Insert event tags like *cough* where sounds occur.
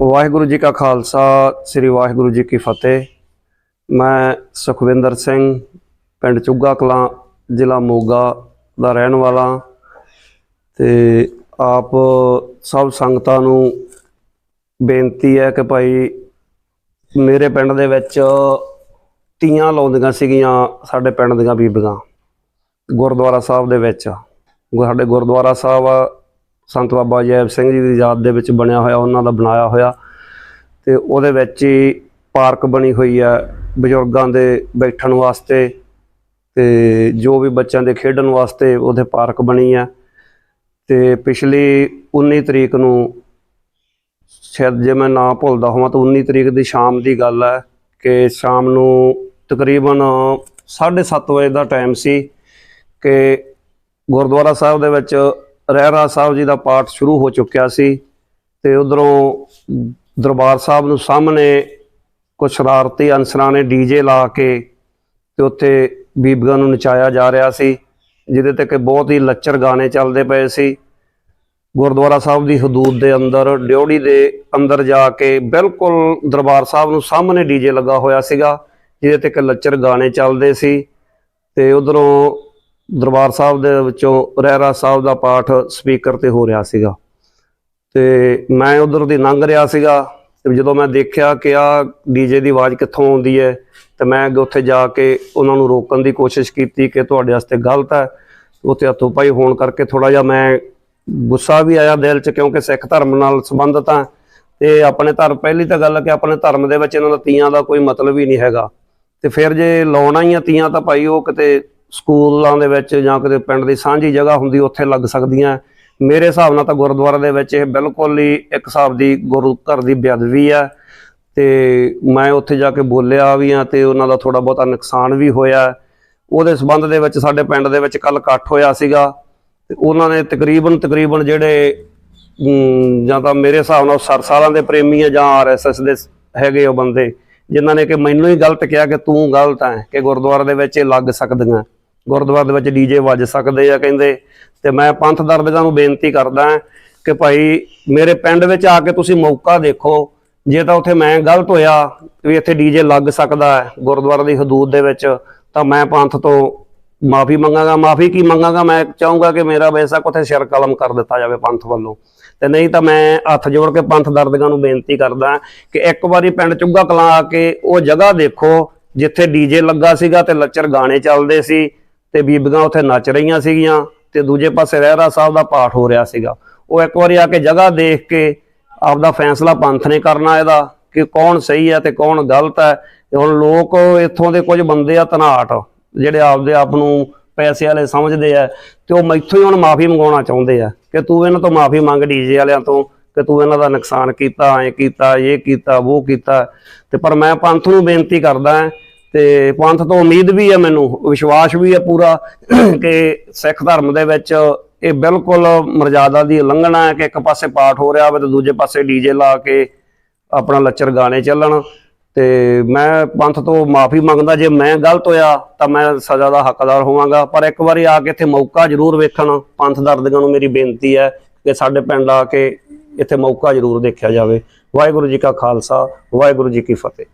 ਵਾਹਿਗੁਰੂ ਜੀ ਕਾ ਖਾਲਸਾ, ਸ੍ਰੀ ਵਾਹਿਗੁਰੂ ਜੀ ਕੀ ਫਤਿਹ। ਮੈਂ ਸੁਖਵਿੰਦਰ ਸਿੰਘ, ਪਿੰਡ ਚੁੱਗਾ ਕਲਾਂ, ਜ਼ਿਲ੍ਹਾ ਮੋਗਾ ਦਾ ਰਹਿਣ ਵਾਲਾ। ਤੇ ਆਪ ਸਭ ਸੰਗਤਾਂ ਨੂੰ ਬੇਨਤੀ ਹੈ ਕਿ ਭਾਈ ਮੇਰੇ ਪਿੰਡ ਦੇ ਵਿੱਚ ਤੀਆਂ ਲਾਉਂਦੀਆਂ ਸੀਗੀਆਂ ਸਾਡੇ ਪਿੰਡ ਦੀਆਂ ਬੀਬੀਆਂ ਗੁਰਦੁਆਰਾ ਸਾਹਿਬ ਦੇ ਵਿੱਚ। ਗੁ- ਸਾਡੇ ਗੁਰਦੁਆਰਾ ਸਾਹਿਬ ਸੰਤ ਬਾਬਾ ਜੈਬ ਸਿੰਘ ਜੀ ਦੀ ਯਾਦ ਦੇ ਵਿੱਚ ਬਣਿਆ ਹੋਇਆ, ਉਹਨਾਂ ਦਾ ਬਣਾਇਆ ਹੋਇਆ। ਤੇ ਉਹਦੇ ਵਿੱਚ ਹੀ ਪਾਰਕ ਬਣੀ ਹੋਈ ਹੈ ਬਜ਼ੁਰਗਾਂ ਦੇ ਬੈਠਣ ਵਾਸਤੇ ਤੇ ਜੋ ਵੀ ਬੱਚਿਆਂ ਦੇ ਖੇਡਣ ਵਾਸਤੇ ਉਹਦੇ ਪਾਰਕ ਬਣੀ ਹੈ। ਤੇ ਪਿਛਲੀ 19 ਤਰੀਕ ਨੂੰ ਸ਼ਾਇਦ ਜੇ ਮੈਂ ਨਾ ਭੁੱਲਦਾ ਹੋਵਾਂ ਤਾਂ 19 ਤਰੀਕ ਦੀ ਸ਼ਾਮ ਦੀ ਗੱਲ ਹੈ ਕਿ ਸ਼ਾਮ ਨੂੰ ਤਕਰੀਬਨ 7:30 ਵਜੇ ਦਾ ਟਾਈਮ ਸੀ ਕਿ ਗੁਰਦੁਆਰਾ ਸਾਹਿਬ ਦੇ ਵਿੱਚ ਰਹਿਰਾ ਸਾਹਿਬ ਜੀ ਦਾ ਪਾਠ ਸ਼ੁਰੂ ਹੋ ਚੁੱਕਿਆ ਸੀ ਤੇ ਉਧਰੋਂ ਦਰਬਾਰ ਸਾਹਿਬ ਨੂੰ ਸਾਹਮਣੇ ਕੁਝ ਸ਼ਰਾਰਤੀ ਅਨਸਰਾਂ ਨੇ ਡੀਜੇ ਲਾ ਕੇ ਤੇ ਉੱਥੇ ਬੀਬੀਆਂ ਨੂੰ ਨਚਾਇਆ ਜਾ ਰਿਹਾ ਸੀ, ਜਿਹਦੇ ਤੇ ਕਿ ਬਹੁਤ ਹੀ ਲੱਚਰ ਗਾਣੇ ਚੱਲਦੇ ਪਏ ਸੀ। ਗੁਰਦੁਆਰਾ ਸਾਹਿਬ ਦੀ ਹਦੂਦ ਦੇ ਅੰਦਰ ਡਿਉੜੀ ਦੇ ਅੰਦਰ ਜਾ ਕੇ ਬਿਲਕੁਲ ਦਰਬਾਰ ਸਾਹਿਬ ਨੂੰ ਸਾਹਮਣੇ ਡੀਜੇ ਲੱਗਾ ਹੋਇਆ ਸੀਗਾ, ਜਿਹਦੇ ਤੇ ਕਿ ਲੱਚਰ ਗਾਣੇ ਚੱਲਦੇ ਸੀ। ਤੇ ਉਧਰੋਂ ਦਰਬਾਰ ਸਾਹਿਬ ਦੇ ਵਿੱਚੋਂ ਰਹਿਰਾ ਸਾਹਿਬ ਦਾ ਪਾਠ ਸਪੀਕਰ ਤੇ ਹੋ ਰਿਹਾ ਸੀਗਾ। ਤੇ ਮੈਂ ਉਧਰ ਦੀ ਲੰਘ ਰਿਹਾ ਸੀਗਾ ਤੇ ਜਦੋਂ ਮੈਂ ਦੇਖਿਆ ਕਿ ਆ ਡੀਜੇ ਦੀ ਆਵਾਜ਼ ਕਿੱਥੋਂ ਆਉਂਦੀ ਹੈ, ਤੇ ਮੈਂ ਅੱਗੇ ਉੱਥੇ ਜਾ ਕੇ ਉਹਨਾਂ ਨੂੰ ਰੋਕਣ ਦੀ ਕੋਸ਼ਿਸ਼ ਕੀਤੀ ਕਿ ਤੁਹਾਡੇ ਵਾਸਤੇ ਗਲਤ ਹੈ। ਉੱਥੇ ਹੱਥੋਂ ਪਾਈ ਹੋਣ ਕਰਕੇ ਥੋੜਾ ਜਿਹਾ ਮੈਂ ਗੁੱਸਾ ਵੀ ਆਇਆ ਦਿਲ 'ਚ ਕਿਉਂਕਿ ਸਿੱਖ ਧਰਮ ਨਾਲ ਸੰਬੰਧਤ ਆ ਤੇ ਆਪਣੇ ਧਰਮ, ਪਹਿਲੀ ਤਾਂ ਗੱਲ ਕਿ ਆਪਣੇ ਧਰਮ ਦੇ ਵਿੱਚ ਇਹਨਾਂ ਦਾ ਤੀਆਂ ਦਾ ਕੋਈ ਮਤਲਬ ਹੀ ਨਹੀਂ ਹੈਗਾ। ਤੇ ਫਿਰ ਜੇ ਲਾਉਣਾ ਹੀ ਆ ਤੀਆਂ ਤਾਂ ਭਾਈ ਉਹ ਕਿਤੇ ਸਕੂਲਾਂ ਦੇ ਵਿੱਚ ਜਾਂ ਕਿਤੇ ਪਿੰਡ ਦੀ ਸਾਂਝੀ ਜਗ੍ਹਾ ਹੁੰਦੀ, ਉੱਥੇ ਲੱਗ ਸਕਦੀਆਂ। ਮੇਰੇ ਹਿਸਾਬ ਨਾਲ ਤਾਂ ਗੁਰਦੁਆਰੇ ਦੇ ਵਿੱਚ ਇਹ ਬਿਲਕੁਲ ਹੀ ਇੱਕ ਹਿਸਾਬ ਦੀ ਗੁਰੂ ਘਰ ਦੀ ਬੇਅਦਬੀ ਆ। ਤੇ ਮੈਂ ਉੱਥੇ ਜਾ ਕੇ ਬੋਲਿਆ ਵੀ ਆ ਤੇ ਉਹਨਾਂ ਦਾ ਥੋੜਾ ਬਹੁਤਾ ਨੁਕਸਾਨ ਵੀ ਹੋਇਆ। ਉਹਦੇ ਸਬੰਧ ਦੇ ਵਿੱਚ ਸਾਡੇ ਪਿੰਡ ਦੇ ਵਿੱਚ ਕੱਲ ਇਕੱਠ ਹੋਇਆ ਸੀਗਾ। ਤੇ ਉਹਨਾਂ ਨੇ ਤਕਰੀਬਨ ਤਕਰੀਬਨ ਜਿਹੜੇ ਜਾਂ ਤਾਂ ਮੇਰੇ ਹਿਸਾਬ ਨਾਲ ਸਰਸਾਲਾਂ ਦੇ ਪ੍ਰੇਮੀ ਆ ਜਾਂ ਆਰਐਸਐਸ ਦੇ ਹੈਗੇ ਉਹ ਬੰਦੇ, ਜਿਨ੍ਹਾਂ ਨੇ ਕਿ ਮੈਨੂੰ ਹੀ ਗਲਤ ਕਿਹਾ ਕਿ ਤੂੰ ਗਲਤ ਹੈ ਕਿ ਗੁਰਦੁਆਰੇ ਦੇ ਵਿੱਚ ਇਹ ਲੱਗ ਸਕਦੀਆਂ। ਗੁਰਦੁਆਰੇ ਦੇ ਵਿੱਚ ਡੀਜੇ ਵੱਜ ਸਕਦੇ ਆ ਕਹਿੰਦੇ। ਤੇ ਮੈਂ ਪੰਥ ਦਰਦਗਾਂ ਨੂੰ ਬੇਨਤੀ ਕਰਦਾ ਕਿ ਭਾਈ ਮੇਰੇ ਪਿੰਡ ਵਿੱਚ ਆ ਕੇ ਤੁਸੀਂ ਮੌਕਾ ਦੇਖੋ। ਜੇ ਤਾਂ ਉੱਥੇ ਮੈਂ ਗਲਤ ਹੋਇਆ ਵੀ ਇੱਥੇ ਡੀਜੇ ਲੱਗ ਸਕਦਾ ਹੈ ਗੁਰਦੁਆਰੇ ਦੀ ਹਦੂਦ ਦੇ ਵਿੱਚ, ਤਾਂ ਮੈਂ ਪੰਥ ਤੋਂ ਮਾਫੀ ਮੰਗਾਂਗਾ। ਮਾਫੀ ਕੀ ਮੰਗਾਂਗਾ? ਮੈਂ ਚਾਹੂੰਗਾ ਕਿ ਮੇਰਾ ਬੇਸ਼ੱਕ ਉੱਥੇ ਸਿਰ ਕਲਮ ਕਰ ਦਿੱਤਾ ਜਾਵੇ ਪੰਥ ਵੱਲੋਂ। ਤੇ ਨਹੀਂ ਤਾਂ ਮੈਂ ਹੱਥ ਜੋੜ ਕੇ ਪੰਥ ਦਰਦਗਾਂ ਨੂੰ ਬੇਨਤੀ ਕਰਦਾ ਕਿ ਇੱਕ ਵਾਰੀ ਪਿੰਡ ਚੁੱਗਾ ਕਲਾਂ ਆ ਕੇ ਉਹ ਜਗ੍ਹਾ ਦੇਖੋ, ਜਿੱਥੇ ਡੀਜੇ ਲੱਗਾ ਸੀਗਾ ਤੇ ਲੱਚਰ ਗਾਣੇ ਚੱਲਦੇ ਸੀ। ਤੇ ਬੀਬੀਆਂ ਉੱਥੇ ਨੱਚ ਰਹੀਆਂ ਸੀਗੀਆਂ ਤੇ ਦੂਜੇ ਪਾਸੇ ਰਹਿਰਾ ਸਾਹਿਬ ਦਾ ਪਾਠ ਹੋ ਰਿਹਾ ਸੀਗਾ। ਉਹ ਇੱਕ ਵਾਰੀ ਆ ਕੇ ਜਗ੍ਹਾ ਦੇਖ ਕੇ ਆਪਦਾ ਫੈਸਲਾ ਪੰਥ ਨੇ ਕਰਨਾ ਇਹਦਾ ਕਿ ਕੌਣ ਸਹੀ ਹੈ ਤੇ ਕੌਣ ਗਲਤ ਹੈ ਹੁਣ ਲੋਕ ਇੱਥੋਂ ਦੇ ਕੁਝ ਬੰਦੇ ਆ ਧਨਾਟ ਜਿਹੜੇ ਆਪਦੇ ਆਪ ਨੂੰ ਪੈਸੇ ਵਾਲੇ ਸਮਝਦੇ ਆ ਤੇ ਉਹ ਮੈਥੋਂ ਹੀ ਹੁਣ ਮਾਫੀ ਮੰਗਾਉਣਾ ਚਾਹੁੰਦੇ ਆ ਕਿ ਤੂੰ ਇਹਨਾਂ ਤੋਂ ਮਾਫੀ ਮੰਗ ਡੀਜੇ ਵਾਲਿਆਂ ਤੋਂ ਕਿ ਤੂੰ ਇਹਨਾਂ ਦਾ ਨੁਕਸਾਨ ਕੀਤਾ ਐ ਕੀਤਾ, ਇਹ ਕੀਤਾ, ਉਹ ਕੀਤਾ ਤੇ ਪਰ ਮੈਂ ਪੰਥ ਨੂੰ ਬੇਨਤੀ ਕਰਦਾ ਹਾਂ ਤੇ ਪੰਥ ਤੋਂ ਉਮੀਦ ਵੀ ਹੈ ਮੈਨੂੰ, ਵਿਸ਼ਵਾਸ ਵੀ ਹੈ ਪੂਰਾ *clears throat* ਕਿ ਸਿੱਖ ਧਰਮ ਦੇ ਵਿੱਚ ਇਹ ਬਿਲਕੁਲ ਮਰਜ਼ਾਦਾ ਦੀ ਉਲੰਘਣਾ ਹੈ ਕਿ ਇੱਕ ਪਾਸੇ ਪਾਠ ਹੋ ਰਿਹਾ ਹੋਵੇ ਤੇ ਦੂਜੇ ਪਾਸੇ ਡੀਜੇ ਲਾ ਕੇ ਆਪਣਾ ਲੱਚਰ ਗਾਣੇ ਚੱਲਣ। ਤੇ ਮੈਂ ਪੰਥ ਤੋਂ ਮਾਫੀ ਮੰਗਦਾ, ਜੇ ਮੈਂ ਗਲਤ ਹੋਇਆ ਤਾਂ ਮੈਂ ਸਜ਼ਾ ਦਾ ਹੱਕਦਾਰ ਹੋਵਾਂਗਾ। ਪਰ ਇੱਕ ਵਾਰੀ ਆ ਕੇ ਇੱਥੇ ਮੌਕਾ ਜ਼ਰੂਰ ਵੇਖਣ, ਪੰਥ ਦਰਦਗਾਂ ਨੂੰ ਮੇਰੀ ਬੇਨਤੀ ਹੈ ਕਿ ਸਾਡੇ ਪਿੰਡ ਆ ਕੇ ਇੱਥੇ ਮੌਕਾ ਜ਼ਰੂਰ ਦੇਖਿਆ ਜਾਵੇ। ਵਾਹਿਗੁਰੂ ਜੀ ਕਾ ਖਾਲਸਾ, ਵਾਹਿਗੁਰੂ ਜੀ ਕੀ ਫਤਿਹ।